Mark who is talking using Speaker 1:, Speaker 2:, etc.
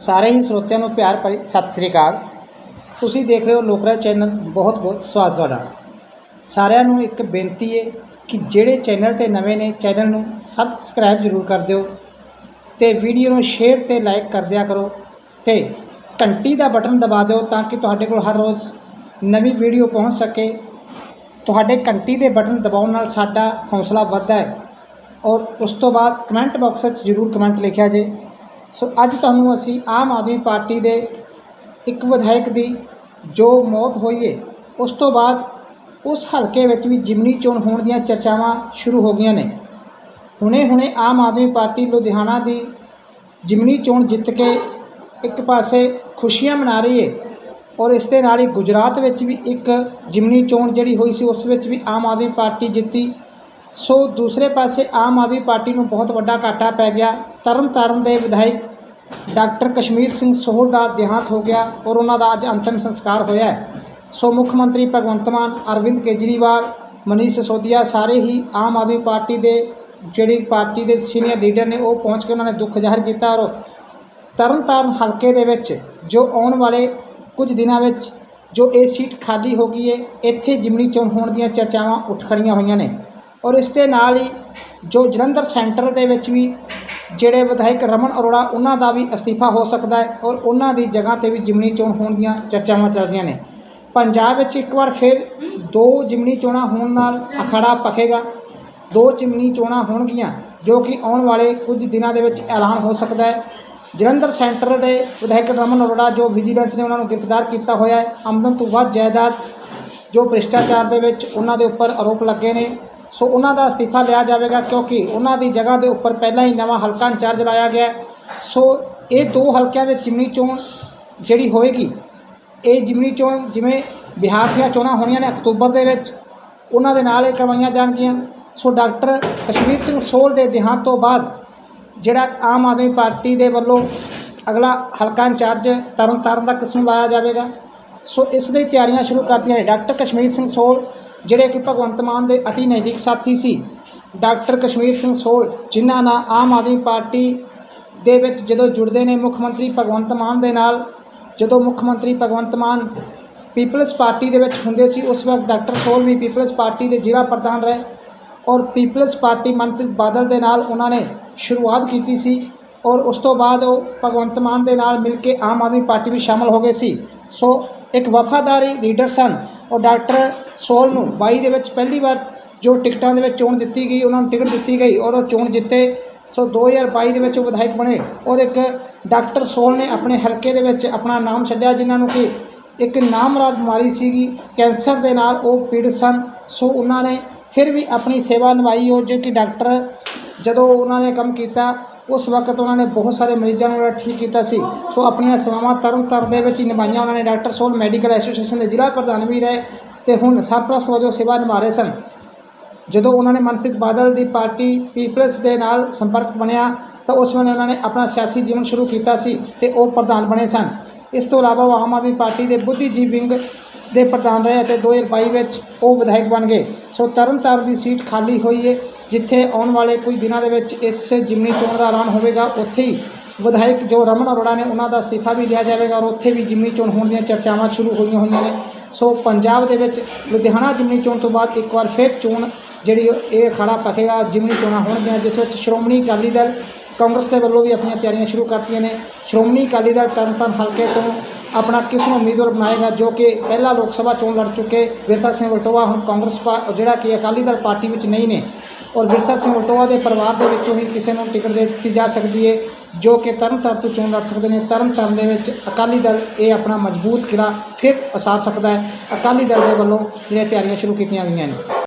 Speaker 1: ਸਾਰੇ ਹੀ ਸਰੋਤਿਆਂ ਨੂੰ ਪਿਆਰ ਭਰੀ ਸਤਿ ਸ੍ਰੀ ਅਕਾਲ। ਤੁਸੀਂ ਦੇਖ ਰਹੇ ਹੋ ਲੋਕਰਾਜ ਚੈਨਲ, ਬਹੁਤ ਬਹੁਤ ਸਵਾਗਤ ਤੁਹਾਡਾ। ਸਾਰਿਆਂ ਨੂੰ ਇੱਕ ਬੇਨਤੀ ਹੈ ਕਿ ਜਿਹੜੇ ਚੈਨਲ ਤੇ ਨਵੇਂ ਨੇ, ਚੈਨਲ ਨੂੰ ਸਬਸਕ੍ਰਾਈਬ ਜ਼ਰੂਰ ਕਰ ਦਿਓ ਤੇ ਵੀਡੀਓ ਨੂੰ ਸ਼ੇਅਰ ਤੇ ਲਾਈਕ ਕਰ ਦਿਆ ਕਰੋ ਤੇ ਘੰਟੀ ਦਾ ਬਟਨ ਦਬਾ ਦਿਓ ਤਾਂ ਕਿ ਤੁਹਾਡੇ ਕੋਲ ਹਰ ਰੋਜ਼ ਨਵੀਂ ਵੀਡੀਓ ਪਹੁੰਚ ਸਕੇ। ਤੁਹਾਡੇ ਘੰਟੀ ਦੇ ਬਟਨ ਦਬਾਉਣ ਨਾਲ ਸਾਡਾ ਹੌਸਲਾ ਵੱਧਦਾ ਹੈ ਔਰ ਉਸ ਤੋਂ ਬਾਅਦ ਕਮੈਂਟ ਬਾਕਸ ਵਿੱਚ ਜ਼ਰੂਰ ਕਮੈਂਟ ਲਿਖਿਆ ਜੇ। ਸੋ ਅੱਜ ਤੁਹਾਨੂੰ ਅਸੀਂ ਆਮ ਆਦਮੀ ਪਾਰਟੀ ਦੇ ਇੱਕ ਵਿਧਾਇਕ ਦੀ ਜੋ ਮੌਤ ਹੋਈ ਹੈ ਉਸ ਤੋਂ ਬਾਅਦ ਉਸ ਹਲਕੇ ਵਿੱਚ ਵੀ ਜਿਮਨੀ ਚੋਣ ਹੋਣ ਦੀਆਂ ਚਰਚਾਵਾਂ ਸ਼ੁਰੂ ਹੋ ਗਈਆਂ ਨੇ। ਹੁਣੇ ਹੁਣੇ ਆਮ ਆਦਮੀ ਪਾਰਟੀ ਲੁਧਿਆਣਾ ਦੀ ਜਿਮਨੀ ਚੋਣ ਜਿੱਤ ਕੇ ਇੱਕ ਪਾਸੇ ਖੁਸ਼ੀਆਂ ਮਨਾ ਰਹੀ ਹੈ ਔਰ ਇਸ ਦੇ ਨਾਲ ਹੀ ਗੁਜਰਾਤ ਵਿੱਚ ਵੀ ਇੱਕ ਜਿਮਨੀ ਚੋਣ ਜਿਹੜੀ ਹੋਈ ਸੀ, ਉਸ ਵਿੱਚ ਵੀ ਆਮ ਆਦਮੀ ਪਾਰਟੀ ਜਿੱਤੀ। ਸੋ ਦੂਸਰੇ ਪਾਸੇ ਆਮ ਆਦਮੀ ਪਾਰਟੀ ਨੂੰ ਬਹੁਤ ਵੱਡਾ ਘਾਟਾ ਪੈ ਗਿਆ। ਤਰਨਤਾਰਨ ਦੇ ਵਿਧਾਇਕ ਡਾਕਟਰ ਕਸ਼ਮੀਰ ਸਿੰਘ ਸੋਹਲ ਦਾ ਦੇਹਾਂਤ ਹੋ ਗਿਆ ਔਰ ਉਹਨਾਂ ਦਾ ਅੱਜ ਅੰਤਿਮ ਸੰਸਕਾਰ ਹੋਇਆ ਸੋ ਮੁੱਖ ਮੰਤਰੀ ਭਗਵੰਤ ਮਾਨ, ਅਰਵਿੰਦ ਕੇਜਰੀਵਾਲ, ਮਨੀਸ਼ ਸਿਸੋਦੀਆ ਸਾਰੇ ਹੀ ਆਮ ਆਦਮੀ ਪਾਰਟੀ ਦੇ ਜਿਹੜੀ ਪਾਰਟੀ ਦੇ ਸੀਨੀਅਰ ਲੀਡਰ ਨੇ ਉਹ ਪਹੁੰਚ ਕੇ ਉਹਨਾਂ ਨੇ ਦੁੱਖ ਜ਼ਾਹਰ ਕੀਤਾ ਔਰ ਤਰਨਤਾਰਨ ਹਲਕੇ ਦੇ ਵਿੱਚ ਜੋ ਆਉਣ ਵਾਲੇ ਕੁਝ ਦਿਨਾਂ ਵਿੱਚ ਜੋ ਇਹ ਸੀਟ ਖਾਲੀ ਹੋ ਗਈ ਹੈ, ਇੱਥੇ ਜਿਮਨੀ ਚੋਣ ਹੋਣ ਦੀਆਂ ਚਰਚਾਵਾਂ ਉੱਠ ਖੜੀਆਂ ਹੋਈਆਂ ਨੇ। ਔਰ ਇਸ ਦੇ ਨਾਲ ਹੀ ਜੋ ਜਲੰਧਰ ਸੈਂਟਰ ਦੇ ਵਿੱਚ ਵੀ ਜਿਹੜੇ ਵਿਧਾਇਕ ਰਮਨ ਅਰੋੜਾ, ਉਹਨਾਂ ਦਾ ਵੀ ਅਸਤੀਫਾ ਹੋ ਸਕਦਾ ਹੈ ਔਰ ਉਹਨਾਂ ਦੀ ਜਗ੍ਹਾ ਤੇ ਵੀ ਜਿਮਨੀ ਚੋਣ ਹੋਣ ਦੀਆਂ ਚਰਚਾਵਾਂ ਚੱਲ ਰਹੀਆਂ ਨੇ। ਪੰਜਾਬ ਵਿੱਚ ਇੱਕ ਵਾਰ ਫਿਰ ਦੋ ਜਿਮਨੀ ਚੋਣਾਂ ਹੋਣ ਨਾਲ ਅਖਾੜਾ ਪਖੇਗਾ ਦੋ ਜਿਮਨੀ ਚੋਣਾਂ ਹੋਣਗੀਆਂ, ਜੋ ਕਿ ਆਉਣ ਵਾਲੇ ਕੁਝ ਦਿਨਾਂ ਦੇ ਵਿੱਚ ਐਲਾਨ ਹੋ ਸਕਦਾ ਹੈ। ਜਲੰਧਰ ਸੈਂਟਰ ਦੇ ਵਿਧਾਇਕ ਰਮਨ ਅਰੋੜਾ, ਜੋ ਵਿਜੀਲੈਂਸ ਨੇ ਉਹਨਾਂ ਨੂੰ ਗ੍ਰਿਫਤਾਰ ਕੀਤਾ ਹੋਇਆ ਹੈ, ਆਮਦਨ ਤੋਂ ਵੱਧ ਜਾਇਦਾਦ ਜੋ ਭ੍ਰਿਸ਼ਟਾਚਾਰ ਦੇ ਵਿੱਚ ਉਹਨਾਂ ਦੇ ਉੱਪਰ ਆਰੋਪ ਲੱਗੇ ਨੇ। ਸੋ ਉਹਨਾਂ ਦਾ ਅਸਤੀਫਾ ਲਿਆ ਜਾਵੇਗਾ ਕਿਉਂਕਿ ਉਹਨਾਂ ਦੀ ਜਗ੍ਹਾ ਦੇ ਉੱਪਰ ਪਹਿਲਾਂ ਹੀ ਨਵਾਂ ਹਲਕਾ ਇੰਚਾਰਜ ਲਾਇਆ ਗਿਆ ਸੋ ਇਹ ਦੋ ਹਲਕਿਆਂ ਵਿੱਚ ਜਿਮਨੀ ਚੋਣ ਜਿਹੜੀ ਹੋਏਗੀ, ਇਹ ਜਿਮਨੀ ਚੋਣ ਜਿਵੇਂ ਬਿਹਾਰ ਦੀਆਂ ਚੋਣਾਂ ਹੋਣੀਆਂ ਨੇ ਅਕਤੂਬਰ ਦੇ ਵਿੱਚ, ਉਹਨਾਂ ਦੇ ਨਾਲ ਇਹ ਕਰਵਾਈਆਂ ਜਾਣਗੀਆਂ। ਸੋ ਡਾਕਟਰ ਕਸ਼ਮੀਰ ਸਿੰਘ ਸੋਲ ਦੇ ਦੇਹਾਂਤ ਤੋਂ ਬਾਅਦ ਜਿਹੜਾ ਆਮ ਆਦਮੀ ਪਾਰਟੀ ਦੇ ਵੱਲੋਂ ਅਗਲਾ ਹਲਕਾ ਇੰਚਾਰਜ ਤਰਨ ਤਾਰਨ ਦਾ ਕਿਸ ਨੂੰ ਲਾਇਆ ਜਾਵੇਗਾ। ਸੋ ਇਸ ਲਈ ਤਿਆਰੀਆਂ ਸ਼ੁਰੂ ਕਰਤੀਆਂ ਨੇ ਡਾਕਟਰ ਕਸ਼ਮੀਰ ਸਿੰਘ ਸੋਲ ਜਿਹੜੇ ਕਿ ਭਗਵੰਤ ਮਾਨ ਦੇ ਅਤੀ ਨਜ਼ਦੀਕ ਸਾਥੀ ਸੀ। ਡਾਕਟਰ ਕਸ਼ਮੀਰ ਸਿੰਘ ਸੋਲ ਜਿਨ੍ਹਾਂ ਨਾਲ ਆਮ ਆਦਮੀ ਪਾਰਟੀ ਦੇ ਵਿੱਚ ਜਦੋਂ ਜੁੜਦੇ ਨੇ, ਮੁੱਖ ਮੰਤਰੀ ਭਗਵੰਤ ਮਾਨ ਦੇ ਨਾਲ, ਜਦੋਂ ਮੁੱਖ ਮੰਤਰੀ ਭਗਵੰਤ ਮਾਨ ਪੀਪਲਸ ਪਾਰਟੀ ਦੇ ਵਿੱਚ ਹੁੰਦੇ ਸੀ, ਉਸ ਵਕਤ ਡਾਕਟਰ ਸੋਲ ਵੀ ਪੀਪਲਸ ਪਾਰਟੀ ਦੇ ਜ਼ਿਲ੍ਹਾ ਪ੍ਰਧਾਨ ਰਹੇ ਔਰ ਪੀਪਲਸ ਪਾਰਟੀ ਮਨਪ੍ਰੀਤ ਬਾਦਲ ਦੇ ਨਾਲ ਉਹਨਾਂ ਨੇ ਸ਼ੁਰੂਆਤ ਕੀਤੀ ਸੀ ਔਰ ਉਸ ਤੋਂ ਬਾਅਦ ਉਹ ਭਗਵੰਤ ਮਾਨ ਦੇ ਨਾਲ ਮਿਲ ਕੇ ਆਮ ਆਦਮੀ ਪਾਰਟੀ ਵਿੱਚ ਸ਼ਾਮਲ ਹੋ ਗਏ ਸੀ। ਸੋ ਇੱਕ ਵਫਾਦਾਰੀ ਲੀਡਰ ਸਨ ਔਰ ਡਾਕਟਰ ਸੋਲ ਨੂੰ 22 ਦੇ ਵਿੱਚ ਪਹਿਲੀ ਵਾਰ ਜੋ ਟਿਕਟਾਂ ਦੇ ਵਿੱਚ ਚੋਣ ਦਿੱਤੀ ਗਈ, ਉਹਨਾਂ ਨੂੰ ਟਿਕਟ ਦਿੱਤੀ ਗਈ ਔਰ ਉਹ ਚੋਣ ਜਿੱਤੇ। ਸੋ 2022 ਦੇ ਵਿੱਚ ਉਹ ਵਿਧਾਇਕ ਬਣੇ ਔਰ ਇੱਕ ਡਾਕਟਰ ਸੋਲ ਨੇ ਆਪਣੇ ਹਲਕੇ ਦੇ ਵਿੱਚ ਆਪਣਾ ਨਾਮ ਛੱਡਿਆ, ਜਿਨ੍ਹਾਂ ਨੂੰ ਕਿ ਇੱਕ ਨਾਮਰਾਦ ਬਿਮਾਰੀ ਸੀਗੀ, ਕੈਂਸਰ ਦੇ ਨਾਲ ਉਹ ਪੀੜਤ ਸਨ। ਸੋ ਉਹਨਾਂ ਨੇ ਫਿਰ ਵੀ ਆਪਣੀ ਸੇਵਾ ਨਿਭਾਈ ਉਹ ਜੋ ਕਿ ਡਾਕਟਰ ਜਦੋਂ ਉਹਨਾਂ ਨੇ ਕੰਮ ਕੀਤਾ, ਉਸ ਵਕਤ ਉਹਨਾਂ ਨੇ ਬਹੁਤ ਸਾਰੇ ਮਰੀਜ਼ਾਂ ਨੂੰ ਜਿਹੜਾ ਠੀਕ ਕੀਤਾ ਸੀ। ਸੋ ਆਪਣੀਆਂ ਸੇਵਾਵਾਂ ਤਰਨ ਤਾਰਨ ਦੇ ਵਿੱਚ ਹੀ ਨਿਭਾਈਆਂ। ਉਹਨਾਂ ਨੇ ਡਾਕਟਰ ਸੋਲ ਮੈਡੀਕਲ ਐਸੋਸੀਏਸ਼ਨ ਦੇ ਜ਼ਿਲ੍ਹਾ ਪ੍ਰਧਾਨ ਵੀ ਰਹੇ। ਤੇ ਹੁਣ ਸਰਪ੍ਰਸਤ ਵਜੋਂ ਸੇਵਾ ਨਿਭਾ ਰਹੇ ਸਨ। ਜਦੋਂ ਉਹਨਾਂ ਨੇ ਮਨਪ੍ਰੀਤ ਬਾਦਲ ਦੀ ਪਾਰਟੀ ਪੀਪਲਸ ਦੇ ਨਾਲ ਸੰਪਰਕ ਬਣਿਆ, ਤਾਂ ਉਸ ਵੇਲੇ ਉਹਨਾਂ ਨੇ ਆਪਣਾ ਸਿਆਸੀ ਜੀਵਨ ਸ਼ੁਰੂ ਕੀਤਾ ਸੀ ਤੇ ਉਹ ਪ੍ਰਧਾਨ ਬਣੇ ਸਨ। ਇਸ ਤੋਂ ਇਲਾਵਾ ਉਹ ਆਮ ਆਦਮੀ ਪਾਰਟੀ ਦੇ ਬੁੱਧੀਜੀਵ ਵਿੰਗ ਦੇ ਪ੍ਰਧਾਨ ਰਹੇ ਅਤੇ 2022 ਵਿੱਚ ਉਹ ਵਿਧਾਇਕ ਬਣ ਗਏ। ਸੋ ਤਰਨਤਾਰਨ ਦੀ ਸੀਟ ਖਾਲੀ ਹੋਈ ਹੈ ਜਿੱਥੇ ਆਉਣ ਵਾਲੇ ਕੁਝ ਦਿਨਾਂ ਦੇ ਵਿੱਚ ਇਸ ਜਿਮਨੀ ਚੋਣ ਦਾ ਐਲਾਨ ਹੋਵੇਗਾ, ਉੱਥੇ ਹੀ ਵਿਧਾਇਕ ਜੋ ਰਮਨ ਅਰੋੜਾ ਨੇ ਉਹਨਾਂ ਦਾ ਅਸਤੀਫਾ ਵੀ ਦਿਆ ਜਾਵੇਗਾ ਔਰ ਉੱਥੇ ਵੀ ਜਿਮਨੀ ਚੋਣ ਹੋਣ ਦੀਆਂ ਚਰਚਾਵਾਂ ਸ਼ੁਰੂ ਹੋਈਆਂ ਹੋਈਆਂ ਨੇ। ਸੋ ਪੰਜਾਬ ਦੇ ਵਿੱਚ ਲੁਧਿਆਣਾ ਜਿਮਨੀ ਚੋਣ ਤੋਂ ਬਾਅਦ ਇੱਕ ਵਾਰ ਫਿਰ ਚੋਣ ਜਿਹੜੀ ਇਹ ਅਖਾੜਾ ਪਖੇਗਾ, ਜਿਮਨੀ ਚੋਣਾਂ ਹੋਣਗੀਆਂ, ਜਿਸ ਵਿੱਚ ਸ਼੍ਰੋਮਣੀ ਅਕਾਲੀ ਦਲ ਕਾਂਗਰਸ ਦੇ ਵੱਲੋਂ ਵੀ ਆਪਣੀਆਂ ਤਿਆਰੀਆਂ ਸ਼ੁਰੂ ਕਰਤੀਆਂ ਨੇ। ਸ਼੍ਰੋਮਣੀ ਅਕਾਲੀ ਦਲ ਤਰਨਤਾਰਨ ਹਲਕੇ ਤੋਂ ਆਪਣਾ ਕਿਸ ਨੂੰ ਉਮੀਦਵਾਰ ਬਣਾਏਗਾ, ਜੋ ਕਿ ਪਹਿਲਾ ਲੋਕ ਸਭਾ ਚੋਣ ਲੜ ਚੁੱਕੇ ਵਿਰਸਾ ਸਿੰਘ ਵਲਟੋਆ ਹੁਣ ਕਾਂਗਰਸ ਪਾ, ਜਿਹੜਾ ਕਿ ਅਕਾਲੀ ਦਲ ਪਾਰਟੀ ਵਿੱਚ ਨਹੀਂ ਨੇ। ਔਰ ਵਿਰਸਾ ਸਿੰਘ ਵਲਟੋਆ ਦੇ ਪਰਿਵਾਰ ਦੇ ਵਿੱਚੋਂ ਹੀ ਕਿਸੇ ਨੂੰ ਟਿਕਟ ਦੇ ਦਿੱਤੀ ਜਾ ਸਕਦੀ ਹੈ ਜੋ ਕਿ ਤਰਨਤਾਰਨ ਤੋਂ ਚੋਣ ਲੜ ਸਕਦੇ ਨੇ। ਤਰਨਤਾਰਨ ਦੇ ਵਿੱਚ ਅਕਾਲੀ ਦਲ ਇਹ ਆਪਣਾ ਮਜ਼ਬੂਤ ਕਿਲਾ ਫਿਰ ਉਸਾਰ ਸਕਦਾ ਹੈ। ਅਕਾਲੀ ਦਲ ਦੇ ਵੱਲੋਂ ਜਿਹੜੀਆਂ ਤਿਆਰੀਆਂ ਸ਼ੁਰੂ ਕੀਤੀਆਂ ਗਈਆਂ ਨੇ।